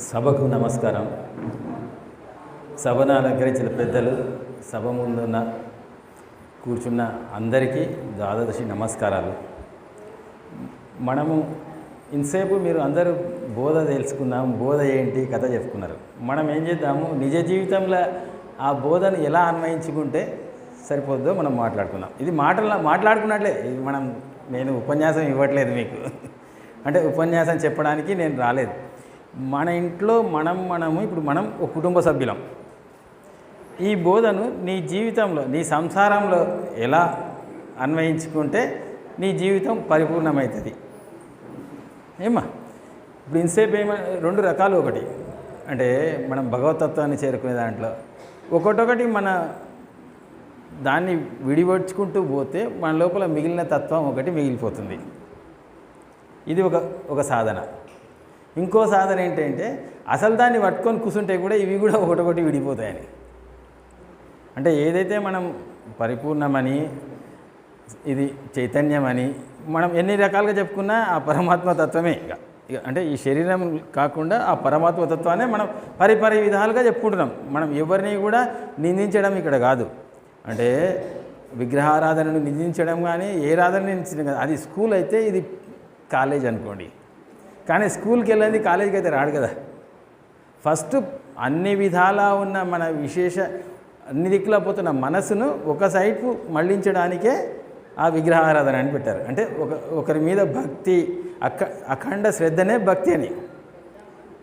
సభకు నమస్కారం. సభను అలంకరించిన పెద్దలు సభ ముందున్న కూర్చున్న అందరికీ ద్వాదశి నమస్కారాలు. మనము ఇంతసేపు మీరు అందరూ బోధ తెలుసుకున్నాం బోధ ఏంటి కథ చెప్పుకున్నారు. మనం ఏం చేద్దాము నిజ జీవితంలో ఆ బోధను ఎలా అన్వయించుకుంటే సరిపోద్దో మనం మాట్లాడుకుందాం. ఇది మాటల మాట్లాడుకున్నట్లే ఇది మనం నేను ఉపన్యాసం ఇవ్వట్లేదు మీకు. అంటే ఉపన్యాసం చెప్పడానికి నేను రాలేదు. మన ఇంట్లో మనం మనము ఇప్పుడు మనం ఒక కుటుంబ సభ్యులం. ఈ బోధను నీ జీవితంలో నీ సంసారంలో ఎలా అన్వయించుకుంటే నీ జీవితం పరిపూర్ణమవుతుంది. ఏమ్మా? ఇప్పుడు ఇన్సేపు ఏమ రెండు రకాలు ఒకటి. అంటే మనం భగవతత్వాన్ని చేరుకునే దాంట్లో. ఒకటొకటి మన దాన్ని విడిపడుచుకుంటూ పోతే మన లోపల మిగిలిన తత్వం ఒకటి మిగిలిపోతుంది. ఇది ఒక ఒక సాధన. ఇంకో సాధన ఏంటంటే అసలు దాన్ని పట్టుకొని కూర్చుంటే కూడా ఇవి కూడా ఒకటొకటి విడిపోతాయని. అంటే ఏదైతే మనం పరిపూర్ణమని ఇది చైతన్యమని మనం ఎన్ని రకాలుగా చెప్పుకున్నా ఆ పరమాత్మ తత్వమే ఇక. ఇక అంటే ఈ శరీరం కాకుండా ఆ పరమాత్మ తత్వాన్ని మనం పరిపరి విధాలుగా చెప్పుకుంటున్నాం. మనం ఎవరిని కూడా నిందించడం ఇక్కడ కాదు. అంటే విగ్రహారాధనను నిందించడం కానీ ఏ రాధన నిందించడం కాదు. అది స్కూల్ అయితే ఇది కాలేజ్ అనుకోండి. కానీ స్కూల్కి వెళ్ళేది కాలేజీకి అయితే రాడు కదా. ఫస్ట్ అన్ని విధాలా ఉన్న మన విశేష అన్ని దిక్కులా పోతున్న మనసును ఒక సైడ్కు మళ్ళించడానికే ఆ విగ్రహారాధన అని పెట్టారు. అంటే ఒక ఒకరి మీద భక్తి అఖ అఖండ శ్రద్ధనే భక్తి అని.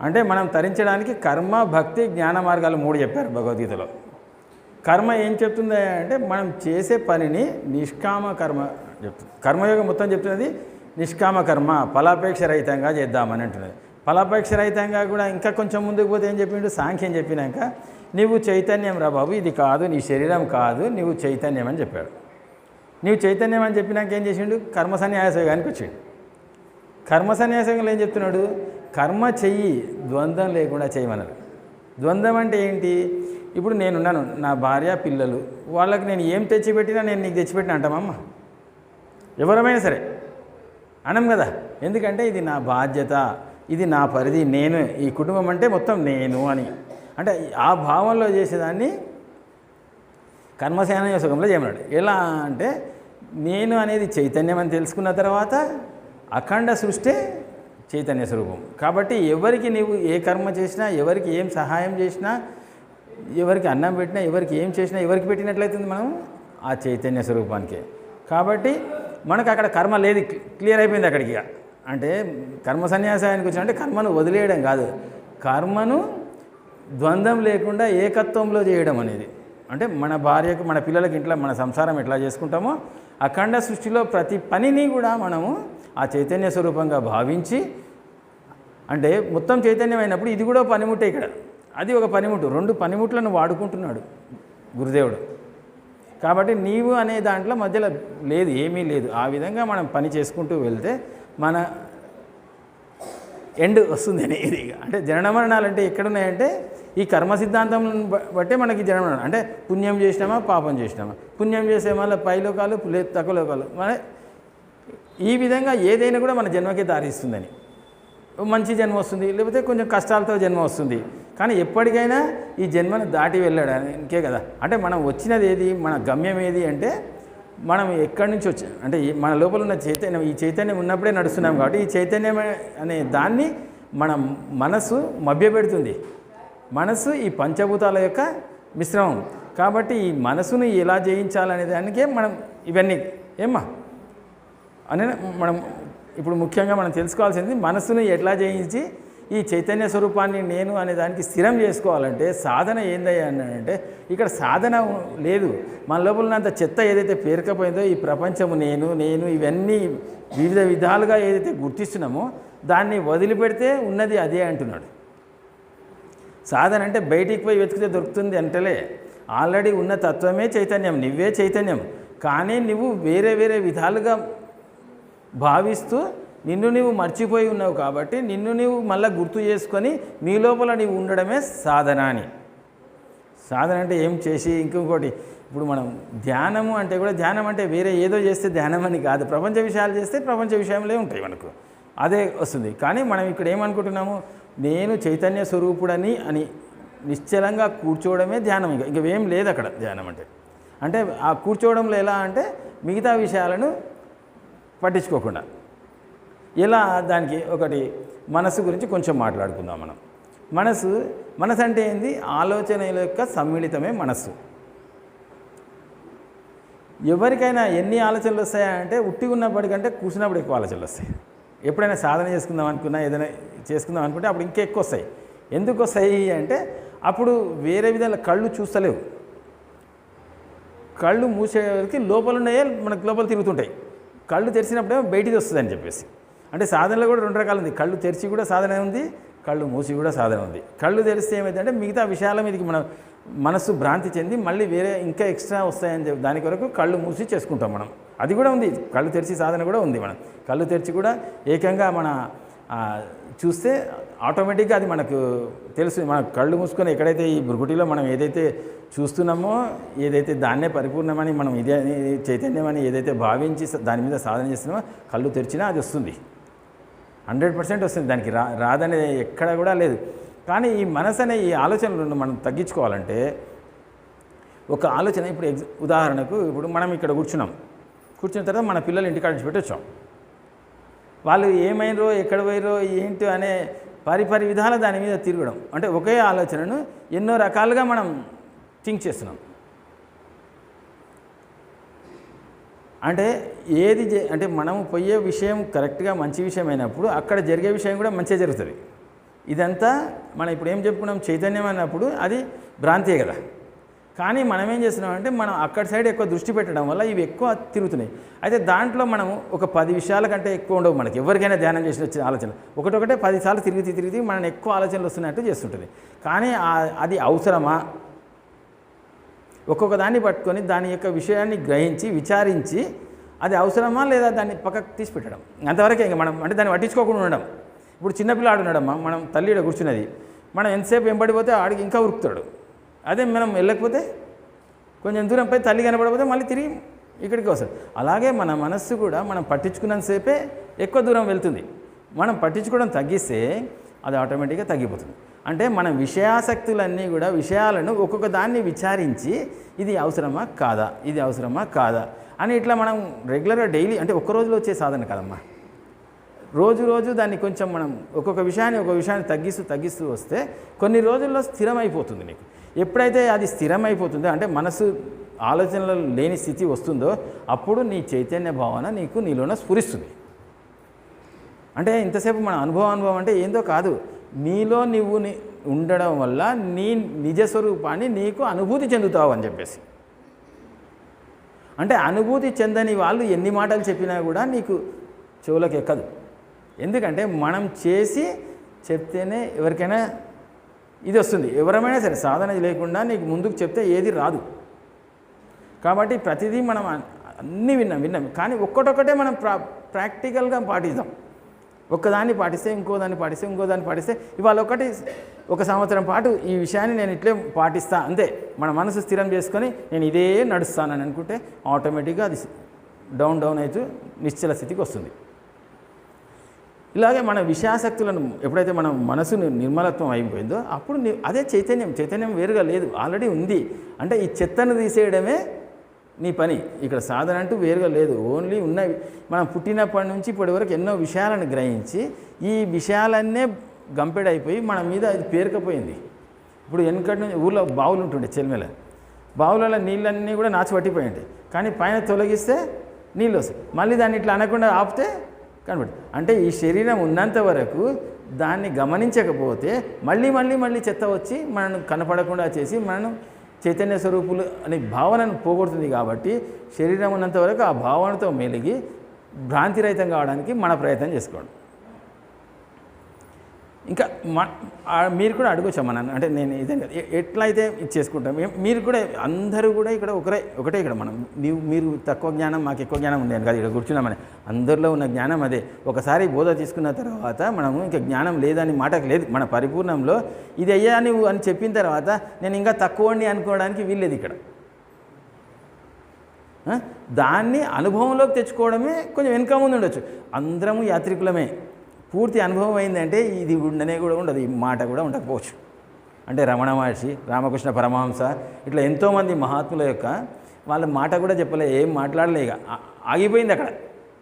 అంటే మనం తరించడానికి కర్మ భక్తి జ్ఞాన మార్గాలు మూడు చెప్పారు భగవద్గీతలో. కర్మ ఏం చెప్తుంది అంటే మనం చేసే పనిని నిష్కామ కర్మ చెప్తుంది. కర్మయోగం మొత్తం చెప్తున్నది నిష్కామ కర్మ ఫలాపేక్ష రహితంగా చేద్దామని అంటున్నది. ఫలాపేక్ష రహితంగా కూడా ఇంకా కొంచెం ముందుకు పోతే ఏం చెప్పిండు? సాంఖ్యం చెప్పినాక నీవు చైతన్యం రా బాబు ఇది కాదు నీ శరీరం కాదు నీవు చైతన్యం అని చెప్పాడు. నీవు చైతన్యం అని చెప్పినాక ఏం చేసిండు? కర్మ సన్యాసయోగానికి వచ్చాడు. కర్మ సన్యాసంలో ఏం చెప్తున్నాడు? కర్మ చెయ్యి ద్వంద్వం లేకుండా చేయమన్నారు ద్వంద్వం అంటే ఏంటి? ఇప్పుడు నేనున్నాను నా భార్య పిల్లలు వాళ్ళకి నేను ఏం తెచ్చిపెట్టినా నేను నీకు తెచ్చిపెట్టిన అంటామమ్మ ఎవరమైనా సరే. అనం కదా. ఎందుకంటే ఇది నా బాధ్యత ఇది నా పరిధి నేను ఈ కుటుంబం అంటే మొత్తం నేను అని. అంటే ఆ భావంలో చేసేదాన్ని కర్మసేన సుఖంలో చేయమన్నాడు. ఎలా అంటే నేను అనేది చైతన్యం అని తెలుసుకున్న తర్వాత అఖండ సృష్టి చైతన్య స్వరూపం. కాబట్టి ఎవరికి నీవు ఏ కర్మ చేసినా ఎవరికి ఏం సహాయం చేసినా ఎవరికి అన్నం పెట్టినా ఎవరికి ఏం చేసినా ఎవరికి పెట్టినట్లయితుంది మనం? ఆ చైతన్య స్వరూపానికే. కాబట్టి మనకు అక్కడ కర్మ లేదు క్లియర్ అయిపోయింది అక్కడికి అంటే కర్మ సన్యాసానికి వచ్చినంటే కర్మను వదిలేయడం కాదు. కర్మను ద్వంద్వం లేకుండా ఏకత్వంలో చేయడం అనేది. అంటే మన భార్యకు మన పిల్లలకి ఇంట్లో మన సంసారం ఎట్లా చేసుకుంటామో అఖండ సృష్టిలో ప్రతి పనిని కూడా మనము ఆ చైతన్య స్వరూపంగా భావించి అంటే మొత్తం చైతన్యమైనప్పుడు ఇది కూడా పనిముట్టే ఇక్కడ. అది ఒక పనిముట్టు. రెండు పనిముట్లను వాడుకుంటున్నాడు గురుదేవుడు. కాబట్టి నీవు అనే దాంట్లో మధ్యలో లేదు ఏమీ లేదు. ఆ విధంగా మనం పని చేసుకుంటూ వెళ్తే మన ఎండ్ వస్తుంది అనేది. అంటే జనన మరణాలు అంటే ఎక్కడున్నాయంటే ఈ కర్మ సిద్ధాంతం బట్టే మనకి జనన మరణం అంటే పుణ్యం చేసినామా పాపం చేసినామా? పుణ్యం చేసే మళ్ళీ పైలోకాలు లే- తక్కువ లోకాలు. మన ఈ విధంగా ఏదైనా కూడా మన జన్మకి దారిస్తుందని మంచి జన్మ వస్తుంది లేకపోతే కొంచెం కష్టాలతో జన్మ వస్తుంది. కానీ ఎప్పటికైనా ఈ జన్మను దాటి వెళ్ళడానికే కదా. అంటే మనం వచ్చినది ఏది మన గమ్యం ఏది అంటే మనం ఎక్కడి నుంచి వచ్చాం అంటే మన లోపల ఉన్న చైతన్యం ఈ చైతన్యం ఉన్నప్పుడే నడుస్తున్నాం కాబట్టి ఈ చైతన్యం అనే దాన్ని మన మనసు మభ్యపెడుతుంది. మనసు ఈ పంచభూతాల యొక్క మిశ్రమం. కాబట్టి ఈ మనసును ఎలా జయించాలనే దానికే మనం ఇవన్నీ. ఏమ్మా? అని మనం ఇప్పుడు ముఖ్యంగా మనం తెలుసుకోవాల్సింది మనసును ఎట్లా జయించి ఈ చైతన్య స్వరూపాన్ని నేను అనే దానికి స్థిరం చేసుకోవాలంటే సాధన ఏందయ్యా అంటే ఇక్కడ సాధన లేదు. మన లోపలనంత చెత్త ఏదైతే పేరుకపోయిందో ఈ ప్రపంచము నేను నేను ఇవన్నీ వివిధ విధాలుగా ఏదైతే గుర్తిస్తున్నామో దాన్ని వదిలిపెడితే ఉన్నది అదే అంటున్నాడు. సాధన అంటే బయటికి పోయి వెతికితే దొరుకుతుంది అంటలే. ఆల్రెడీ ఉన్న తత్వమే చైతన్యం నువ్వే చైతన్యం. కానీ నువ్వు వేరే వేరే విధాలుగా భావిస్తూ నిన్ను నీవు మర్చిపోయి ఉన్నావు కాబట్టి నిన్ను నీవు మళ్ళీ గుర్తు చేసుకొని నీ లోపల నీవు ఉండడమే సాధన అని. సాధన అంటే ఏం చేసి ఇంకొకటి ఇప్పుడు మనం ధ్యానము అంటే కూడా ధ్యానం అంటే వేరే ఏదో చేస్తే ధ్యానం అని కాదు. ప్రపంచ విషయాలు చేస్తే ప్రపంచ విషయంలో ఉంటాయి మనకు. అదే వస్తుంది. కానీ మనం ఇక్కడ ఏమనుకుంటున్నాము? నేను చైతన్య స్వరూపుడని అని నిశ్చలంగా కూర్చోవడమే ధ్యానం ఇంకా. ఇంకా ఏం లేదు అక్కడ ధ్యానం అంటే. అంటే ఆ కూర్చోవడంలో ఎలా అంటే మిగతా విషయాలను పట్టించుకోకుండా. ఇలా దానికి ఒకటి మనసు గురించి కొంచెం మాట్లాడుకుందాం మనం. మనసు మనసు అంటే ఏంది? ఆలోచనల యొక్క సమ్మిళితమే మనస్సు. ఎవరికైనా ఎన్ని ఆలోచనలు వస్తాయా అంటే ఉట్టి ఉన్నప్పటికంటే కూర్చున్నప్పుడు ఎక్కువ ఆలోచనలు వస్తాయి. ఎప్పుడైనా సాధన చేసుకుందాం అనుకున్నా ఏదైనా చేసుకుందాం అనుకుంటే అప్పుడు ఇంకా ఎక్కువ వస్తాయి. ఎందుకు వస్తాయి అంటే అప్పుడు వేరే విధంగా కళ్ళు చూస్తలేవు. కళ్ళు మూసేవరికి లోపల ఉన్నాయే మనకు లోపల తిరుగుతుంటాయి. కళ్ళు తెరిచినప్పుడేమో బయటికి వస్తుంది అని చెప్పేసి. అంటే సాధనలో కూడా రెండు రకాలు ఉంది కళ్ళు తెరిచి కూడా సాధన ఉంది కళ్ళు మూసి కూడా సాధన ఉంది. కళ్ళు తెరిస్తే ఏమైందంటే మిగతా విషయాల మీదకి మన మనస్సు భ్రాంతి చెంది మళ్ళీ వేరే ఇంకా ఎక్స్ట్రా వస్తాయని చెప్పి దాని కొరకు కళ్ళు మూసి చేసుకుంటాం మనం. అది కూడా ఉంది. కళ్ళు తెరిచి సాధన కూడా ఉంది మనం. కళ్ళు తెరిచి కూడా ఏకంగా మన చూస్తే ఆటోమేటిక్గా అది మనకు తెలుసు. మన కళ్ళు మూసుకొని ఎక్కడైతే ఈ భృగుటిలో మనం ఏదైతే చూస్తున్నామో ఏదైతే దాన్నే పరిపూర్ణమని మనం ఇదే అని చైతన్యమని ఏదైతే భావించి దాని మీద సాధన చేస్తున్నామో కళ్ళు తెరిచినా అది వస్తుంది. హండ్రెడ్ పర్సెంట్ వస్తుంది. దానికి రా రాదనే ఎక్కడ కూడా లేదు. కానీ ఈ మనసు అనే ఈ ఆలోచనలను మనం తగ్గించుకోవాలంటే ఒక ఆలోచన ఇప్పుడు ఎగ్జ ఉదాహరణకు ఇప్పుడు మనం ఇక్కడ కూర్చున్నాం. కూర్చున్న తర్వాత మన పిల్లలు ఇంటికాడ నుంచి పెట్టొచ్చాం. వాళ్ళు ఏమైనరో ఎక్కడ పోయిరో ఏంటి అనే పరిపరి విధాల దాని మీద తిరగడం. అంటే ఒకే ఆలోచనను ఎన్నో రకాలుగా మనం థింక్ చేస్తున్నాం. అంటే ఏది అంటే మనం పోయే విషయం కరెక్ట్గా మంచి విషయం అయినప్పుడు అక్కడ జరిగే విషయం కూడా మంచిగా జరుగుతుంది. ఇదంతా మనం ఇప్పుడు ఏం చెప్పుకున్నాం? చైతన్యం అన్నప్పుడు అది భ్రాంతియే కదా. కానీ మనం ఏం చేస్తున్నామంటే మనం అక్కడ సైడ్ ఎక్కువ దృష్టి పెట్టడం వల్ల ఇవి ఎక్కువ తిరుగుతున్నాయి. అయితే దాంట్లో మనం ఒక పది విషయాల కంటే ఎక్కువ ఉండవు మనకి. ఎవరికైనా ధ్యానం చేసిన వచ్చిన ఆలోచన. ఒకటొకటే పదిసార్లు తిరిగి తిరిగి మనం ఎక్కువ ఆలోచనలు వస్తున్నట్టు చేస్తుంటుంది. కానీ అది అవసరమా? ఒక్కొక్క దాన్ని పట్టుకొని దాని యొక్క విషయాన్ని గ్రహించి విచారించి అది అవసరమా లేదా దాన్ని పక్కకు తీసి పెట్టడం. అంతవరకే ఇంకా మనం అంటే దాన్ని పట్టించుకోకుండా ఉండడం. ఇప్పుడు చిన్నపిల్లాడు ఉన్నాడమ్మా మనం తల్లిడ కూర్చున్నది. మనం ఎంతసేపు వెంబడిపోతే ఆడికి ఇంకా ఉరుకుతాడు. అదే మనం వెళ్ళకపోతే కొంచెం దూరం పోయి తల్లి కనబడకపోతే మళ్ళీ తిరిగి ఇక్కడికి వస్తాడు. అలాగే మన మనస్సు కూడా మనం పట్టించుకున్నంతసేపే ఎక్కువ దూరం వెళ్తుంది. మనం పట్టించుకోవడం తగ్గిస్తే అది ఆటోమేటిక్గా తగ్గిపోతుంది. అంటే మన విషయాసక్తులన్నీ కూడా విషయాలను ఒక్కొక్క దాన్ని విచారించి ఇది అవసరమా కాదా ఇది అవసరమా కాదా అని ఇట్లా మనం రెగ్యులర్గా డైలీ అంటే ఒక్క రోజులో వచ్చే సాధన కదమ్మా. రోజు రోజు దాన్ని కొంచెం మనం ఒక్కొక్క విషయాన్ని ఒక విషయాన్ని తగ్గిస్తూ తగ్గిస్తూ వస్తే కొన్ని రోజుల్లో స్థిరమైపోతుంది నీకు. ఎప్పుడైతే అది స్థిరమైపోతుందో అంటే మనసు ఆలోచనలు లేని స్థితి వస్తుందో అప్పుడు నీ చైతన్య భావన నీకు నీలోన స్ఫురిస్తుంది. అంటే ఇంతసేపు మన అనుభవం అనుభవం అంటే ఏందో కాదు. నీలో నువ్వు ఉండడం వల్ల నీ నిజ స్వరూపాన్ని నీకు అనుభూతి చెందుతావు అని చెప్పేసి. అంటే అనుభూతి చెందని వాళ్ళు ఎన్ని మాటలు చెప్పినా కూడా నీకు చెవులకు ఎక్కదు. ఎందుకంటే మనం చేసి చెప్తేనే ఎవరికైనా ఇది వస్తుంది. ఎవరమైనా సరే సాధన లేకుండా నీకు ముందుకు చెప్తే ఏది రాదు. కాబట్టి ప్రతిదీ మనం అన్నీ విన్నాం విన్నాం. కానీ ఒక్కటొక్కటే మనం ప్రా ప్రాక్టికల్గా పాటిద్దాం. ఒక్కదాన్ని పాటిస్తే ఇంకో దాన్ని పాటిస్తే ఇంకో దాన్ని పాటిస్తే ఇవాళ ఒకటి ఒక సంవత్సరం పాటు ఈ విషయాన్ని నేను ఇట్లే పాటిస్తా అంతే. మన మనసు స్థిరం చేసుకొని నేను ఇదే నడుస్తానని అనుకుంటే ఆటోమేటిక్గా అది డౌన్ డౌన్ అవుతూ నిశ్చల స్థితికి వస్తుంది. ఇలాగే మన విషయాసక్తులను ఎప్పుడైతే మన మనసు నిర్మలత్వం అయిపోయిందో అప్పుడు అదే చైతన్యం చైతన్యం వేరుగా లేదు ఆల్రెడీ ఉంది. అంటే ఈ చెత్తను తీసేయడమే నీ పని. ఇక్కడ సాధన అంటూ వేరుగా లేదు. ఓన్లీ ఉన్నవి. మనం పుట్టినప్పటి నుంచి ఇప్పటి వరకు ఎన్నో విషయాలను గ్రహించి ఈ విషయాలన్నే గంపెడైపోయి మన మీద అది పేరుకపోయింది. ఇప్పుడు వెనుకటి నుంచి ఊళ్ళో బావులు ఉంటుండే చెల్మెల. బావులలో నీళ్ళన్నీ కూడా నాచి పట్టిపోయి ఉంటాయి కానీ పైన తొలగిస్తే నీళ్ళు వస్తాయి. మళ్ళీ దాన్ని ఇట్లా అనకుండా ఆపితే కనబడి అంటే ఈ శరీరం ఉన్నంత వరకు దాన్ని గమనించకపోతే మళ్ళీ మళ్ళీ మళ్ళీ చెత్త వచ్చి మనను కనపడకుండా చేసి మనం చైతన్య స్వరూపులు అనే భావనను పోగొడుతుంది కాబట్టి శరీరం ఉన్నంత వరకు ఆ భావనతో మెలిగి భ్రాంతిరహితం కావడానికి మన ప్రయత్నం చేసుకోండి. ఇంకా మా మీరు కూడా అడగొచ్చా నన్ను? అంటే నేను ఇదే కదా, ఎట్లా అయితే ఇది చేసుకుంటాం మీరు కూడా అందరూ కూడా ఇక్కడ ఒకరే ఒకటే ఇక్కడ మనం. నీవు మీరు తక్కువ జ్ఞానం మాకు ఎక్కువ జ్ఞానం ఉండేది కాదు ఇక్కడ కూర్చున్నామని అందరిలో ఉన్న జ్ఞానం అదే. ఒకసారి బోధ తీసుకున్న తర్వాత మనము ఇంకా జ్ఞానం లేదని మాటకు లేదు. మన పరిపూర్ణంలో ఇది అయ్యా నువ్వు అని చెప్పిన తర్వాత నేను ఇంకా తక్కువండి అనుకోవడానికి వీల్లేదు ఇక్కడ. దాన్ని అనుభవంలోకి తెచ్చుకోవడమే కొంచెం వెనుక ముందు ఉండొచ్చు. అందరము యాత్రికులమే. పూర్తి అనుభవం అయిందంటే ఇది ఉండనే కూడా ఉండదు ఈ మాట కూడా ఉండకపోవచ్చు. అంటే రమణ మహర్షి రామకృష్ణ పరమహంస ఇట్లా ఎంతోమంది మహాత్ముల యొక్క వాళ్ళ మాట కూడా చెప్పలే ఏం మాట్లాడలే ఇక. ఆగిపోయింది అక్కడ.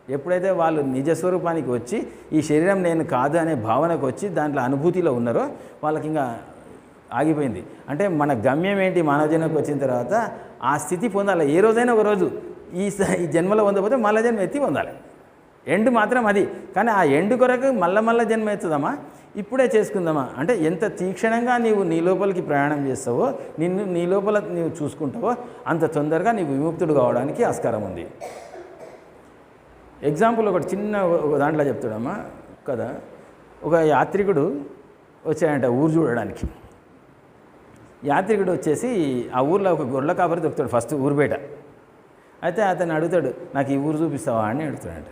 ఎప్పుడైతే వాళ్ళు నిజ స్వరూపానికి వచ్చి ఈ శరీరం నేను కాదు అనే భావనకు వచ్చి దాంట్లో అనుభూతిలో ఉన్నారో వాళ్ళకి ఇంకా ఆగిపోయింది. అంటే మన గమ్యం ఏంటి మానవజన్మకు వచ్చిన తర్వాత ఆ స్థితి పొందాలి. ఏ రోజైనా ఒక రోజు ఈ ఈ జన్మలో పొందకపోతే మళ్ళా జన్మ ఎత్తి పొందాలి. ఎండ్ మాత్రం అది. కానీ ఆ ఎండ్ కొరకు మళ్ళా మళ్ళా జన్మ ఎత్తుదామా ఇప్పుడే చేసుకుందామా. అంటే ఎంత తీక్షణంగా నీవు నీ లోపలికి ప్రయాణం చేస్తావో నిన్ను నీ లోపల నీవు చూసుకుంటావో అంత తొందరగా నీవు విముక్తుడు కావడానికి ఆస్కారం ఉంది. ఎగ్జాంపుల్ ఒకటి చిన్న ఒక దాంట్లో చెప్తాడమ్మా. కదా ఒక యాత్రికుడు వచ్చాడంట ఊరు చూడడానికి. యాత్రికుడు వచ్చేసి ఆ ఊర్లో ఒక గొర్రెల కాపరి దొరుకుతాడు ఫస్ట్ ఊరు బయట అయితే అతను అడుగుతాడు నాకు ఈ ఊరు చూపిస్తావా? అని అడుగుతాడంట.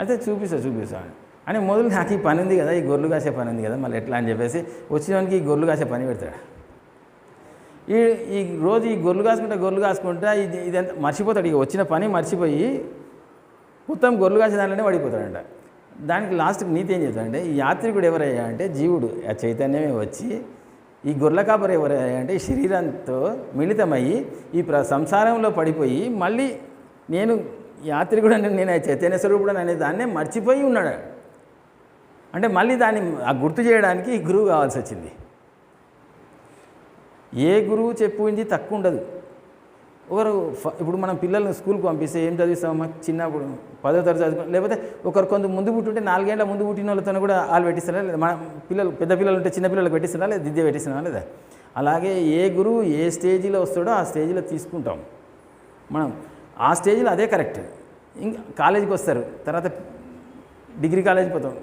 అయితే చూపిస్తా చూపిస్తా. అని. మొదలు నాకు ఈ పని ఉంది కదా ఈ గొర్రెలు కాసే పని ఉంది కదా మళ్ళీ ఎట్లా అని చెప్పేసి వచ్చినవానికి ఈ గొర్రెలు కాసే పని పెడతాడు. ఈ ఈ రోజు ఈ గొర్రెలు కాసుకుంటా గొర్రెలు కాసుకుంటా ఇది ఇదంతా మర్చిపోతాడు. ఇక వచ్చిన పని మర్చిపోయి మొత్తం గొర్రెలు కాసే దాంట్లోనే పడిపోతాడంట. దానికి లాస్ట్కి నీతి ఏం చెప్తాడంటే ఈ యాత్రికుడు ఎవరయ్యా అంటే జీవుడు. ఆ చైతన్యమే వచ్చి ఈ గొర్రెల కాపరు ఎవరయ్యా అంటే ఈ శరీరంతో మిళితమయ్యి ఈ ప్ర సంసారంలో పడిపోయి మళ్ళీ నేను యాత్రి కూడా నేను చైతన్య స్వరూపుడు అనే దాన్నే మర్చిపోయి ఉన్నాడు. అంటే మళ్ళీ దాన్ని ఆ గుర్తు చేయడానికి గురువు కావాల్సి వచ్చింది. ఏ గురువు చెప్పింది తక్కువ ఉండదు. ఒకరు ఇప్పుడు మనం పిల్లల్ని స్కూల్కి పంపిస్తే ఏం చదివిస్తామమ్మా? చిన్నప్పుడు పదో తరగతి చదువుకో లేకపోతే ఒకరు కొంత ముందు పుట్టుంటే నాలుగేళ్ళ ముందు పుట్టిన వాళ్ళతో కూడా వాళ్ళు పెట్టిస్తారా లేదా? మన పిల్లలు పెద్ద పిల్లలు ఉంటే చిన్న పిల్లలకు పెట్టిస్తారా లేదా? దిద్య పెట్టిస్తారా లేదా? అలాగే ఏ గురువు ఏ స్టేజీలో వస్తాడో ఆ స్టేజీలో తీసుకుంటాం. మనం ఆ స్టేజ్లో అదే కరెక్ట్. ఇంకా కాలేజీకి వస్తారు. తర్వాత డిగ్రీ కాలేజీకి పోతాం.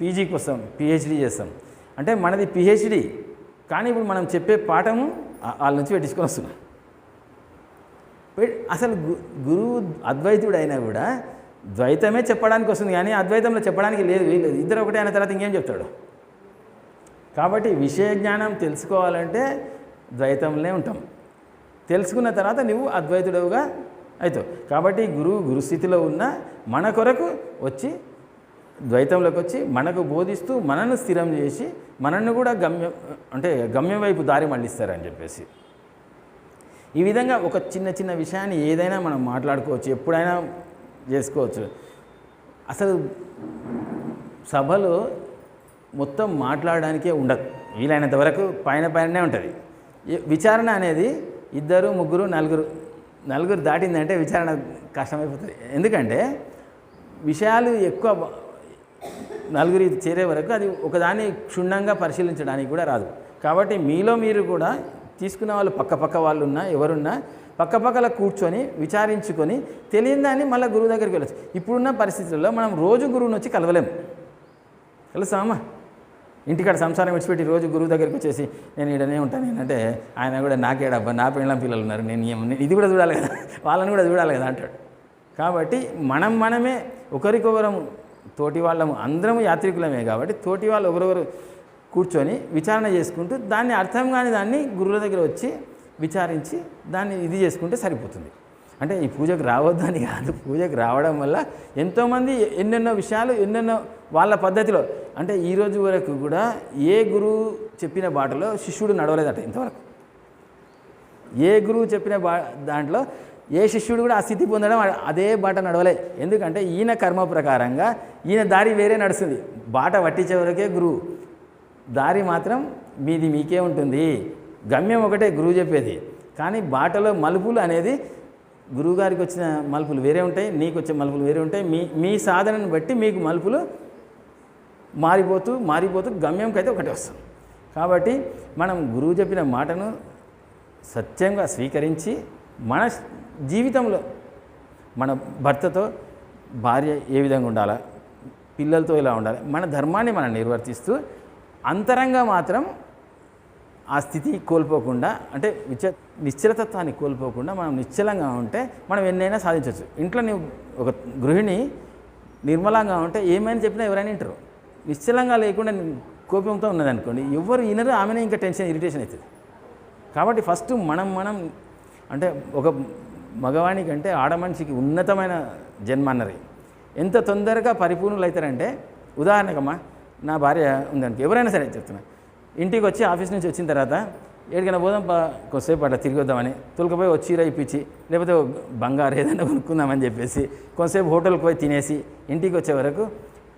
పీజీకి వస్తాం. పిహెచ్డీ చేస్తాం. అంటే మనది పిహెచ్డీ. కానీ ఇప్పుడు మనం చెప్పే పాఠము వాళ్ళ నుంచి పెట్టించుకొని వస్తున్నాం. అసలు గురువు అద్వైతుడు అయినా కూడా ద్వైతమే చెప్పడానికి వస్తుంది కానీ అద్వైతంలో చెప్పడానికి లేదు వీలేదు ఇద్దరు ఒకటే అయిన తర్వాత ఇంకేం చెప్తాడు? కాబట్టి విషయ జ్ఞానం తెలుసుకోవాలంటే ద్వైతంలో ఉంటాం. తెలుసుకున్న తర్వాత నువ్వు అద్వైతుడవుగా అయితే. కాబట్టి గురువు గురుస్థితిలో ఉన్న మన కొరకు వచ్చి ద్వైతంలోకి వచ్చి మనకు బోధిస్తూ మనను స్థిరం చేసి మనల్ని కూడా గమ్యం అంటే గమ్యం వైపు దారి మళ్ళిస్తారని చెప్పేసి. ఈ విధంగా ఒక చిన్న చిన్న విషయాన్ని ఏదైనా మనం మాట్లాడుకోవచ్చు ఎప్పుడైనా చేసుకోవచ్చు. అసలు సభలో మొత్తం మాట్లాడడానికే ఉండదు. వీలైనంత వరకు పైన పైననే ఉంటుంది. విచారణ అనేది ఇద్దరు ముగ్గురు నలుగురు నలుగురు దాటిందంటే విచారణ కష్టమైపోతుంది. ఎందుకంటే విషయాలు ఎక్కువ నలుగురి చేరే వరకు అది ఒకదాన్ని క్షుణ్ణంగా పరిశీలించడానికి కూడా రాదు. కాబట్టి మీలో మీరు కూడా తీసుకున్న వాళ్ళు పక్క పక్క వాళ్ళు ఉన్నా ఎవరున్నా పక్క పక్కల కూర్చొని విచారించుకొని తెలియని దాన్ని మళ్ళీ గురువు దగ్గరికి వెళ్ళచ్చు. ఇప్పుడున్న పరిస్థితుల్లో మనం రోజు గురువుని వచ్చి కలవలేము తెలుసా అమ్మా ఇంటికాడ సంసారం విడిచిపెట్టి రోజు గురువు దగ్గరికి వచ్చేసి నేను ఈడనే ఉంటాను. ఏంటంటే ఆయన కూడా నాకేడబ్బా నా పిల్లల పిల్లలు ఉన్నారు. నేను ఇది కూడా చూడాలి కదా. వాళ్ళని కూడా చూడాలి కదా అంటాడు. కాబట్టి మనం మనమే ఒకరికొకరం తోటి వాళ్ళము అందరము యాత్రికులమే కాబట్టి తోటి వాళ్ళు ఒకరొకరు కూర్చొని విచారణ చేసుకుంటూ దాన్ని అర్థం కాని దాన్ని గురువుల దగ్గర వచ్చి విచారించి దాన్ని ఇది చేసుకుంటే సరిపోతుంది. అంటే ఈ పూజకు రావద్దని కాదు. పూజకు రావడం వల్ల ఎంతోమంది ఎన్నెన్నో విషయాలు ఎన్నెన్నో వాళ్ళ పద్ధతిలో అంటే ఈరోజు వరకు కూడా ఏ గురువు చెప్పిన బాటలో శిష్యుడు నడవలేదట ఇంతవరకు. ఏ గురువు చెప్పిన బా దాంట్లో ఏ శిష్యుడు కూడా ఆ స్థితి పొందడం అదే బాట నడవలే. ఎందుకంటే ఈయన కర్మ ప్రకారంగా ఈయన దారి వేరే నడుస్తుంది. బాట పట్టించే వరకే గురువు. దారి మాత్రం మీది మీకే ఉంటుంది. గమ్యం ఒకటే గురువు చెప్పేది. కానీ బాటలో మలుపులు అనేది గురువుగారికి వచ్చిన మలుపులు వేరే ఉంటాయి నీకు వచ్చే మలుపులు వేరే ఉంటాయి. మీ మీ సాధనను బట్టి మీకు మలుపులు మారిపోతూ మారిపోతూ గమ్యంకి అయితే ఒకటే వస్తాం కాబట్టి మనం గురువు చెప్పిన మాటను సత్యంగా స్వీకరించి మన జీవితంలో మన భర్తతో భార్య ఏ విధంగా ఉండాలా పిల్లలతో ఇలా ఉండాలి మన ధర్మాన్ని మనం నిర్వర్తిస్తూ అంతరంగా మాత్రం ఆ స్థితి కోల్పోకుండా అంటే విచ నిశ్చలతత్వాన్ని కోల్పోకుండా మనం నిశ్చలంగా ఉంటే మనం ఎన్నైనా సాధించవచ్చు ఇంట్లో నువ్వు ఒక గృహిణి నిర్మలంగా ఉంటే ఏమైనా చెప్పినా ఎవరైనా వింటారు. నిశ్చలంగా లేకుండా కోపంతో ఉన్నదనుకోండి ఎవరు వినరు ఆమెనే ఇంకా టెన్షన్ ఇరిటేషన్ అవుతుంది. కాబట్టి ఫస్ట్ మనం మనం అంటే ఒక మగవాణి కంటే ఆడ మనిషికి ఉన్నతమైన జన్మ అన్నది. ఎంత తొందరగా పరిపూర్ణులు అవుతారంటే ఉదాహరణకమ్మా నా భార్య ఉందనుకో ఎవరైనా సరే చెప్తున్నా ఇంటికి వచ్చి ఆఫీస్ నుంచి వచ్చిన తర్వాత ఏడికైనా పోదాం బా కొద్దిసేపు అట్లా తిరిగి వద్దామని తొలకపోయి వచ్చి ఇప్పించి లేకపోతే బంగారు ఏదైనా కొనుక్కుందామని చెప్పేసి కొంతసేపు హోటల్కి పోయి తినేసి ఇంటికి వచ్చే వరకు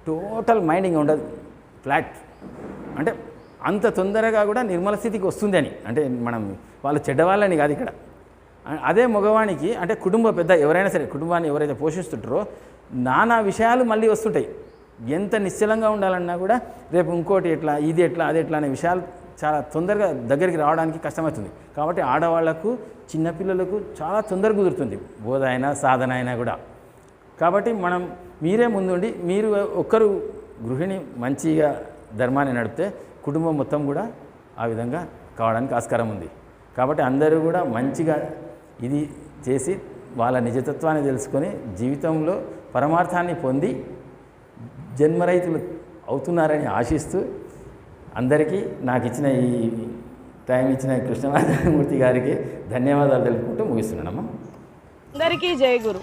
టోటల్ మైండింగ్ ఉండదు. ఫ్లాట్. అంటే అంత తొందరగా కూడా నిర్మల స్థితికి వస్తుంది అని అంటే మనం వాళ్ళు చెడ్డవాళ్ళని కాదు ఇక్కడ. అదే మగవానికి అంటే కుటుంబ పెద్ద ఎవరైనా సరే కుటుంబాన్ని ఎవరైతే పోషిస్తుంటారో నానా విషయాలు మళ్ళీ వస్తుంటాయి. ఎంత నిశ్చలంగా ఉండాలన్నా కూడా రేపు ఇంకోటి ఎట్లా ఇది ఎట్లా అది ఎట్లా అనే విషయాలు చాలా తొందరగా దగ్గరికి రావడానికి కష్టమవుతుంది. కాబట్టి ఆడవాళ్ళకు చిన్నపిల్లలకు చాలా తొందరగా కుదురుతుంది. బోధ అయినా సాధన అయినా కూడా. కాబట్టి మనం మీరే ముందుండి మీరు ఒక్కరు గృహిణి మంచిగా ధర్మాన్ని నడిపితే కుటుంబం మొత్తం కూడా ఆ విధంగా కావడానికి ఆస్కారం ఉంది. కాబట్టి అందరూ కూడా మంచిగా ఇది చేసి వాళ్ళ నిజతత్వాన్ని తెలుసుకొని జీవితంలో పరమార్థాన్ని పొంది జన్మరైతులు అవుతున్నారని ఆశిస్తూ అందరికీ నాకు ఇచ్చిన ఈ టైం ఇచ్చిన కృష్ణనారాయణమూర్తి గారికి ధన్యవాదాలు తెలుపుకుంటూ ముగిస్తున్నానమ్మా. అందరికీ జయ గురు.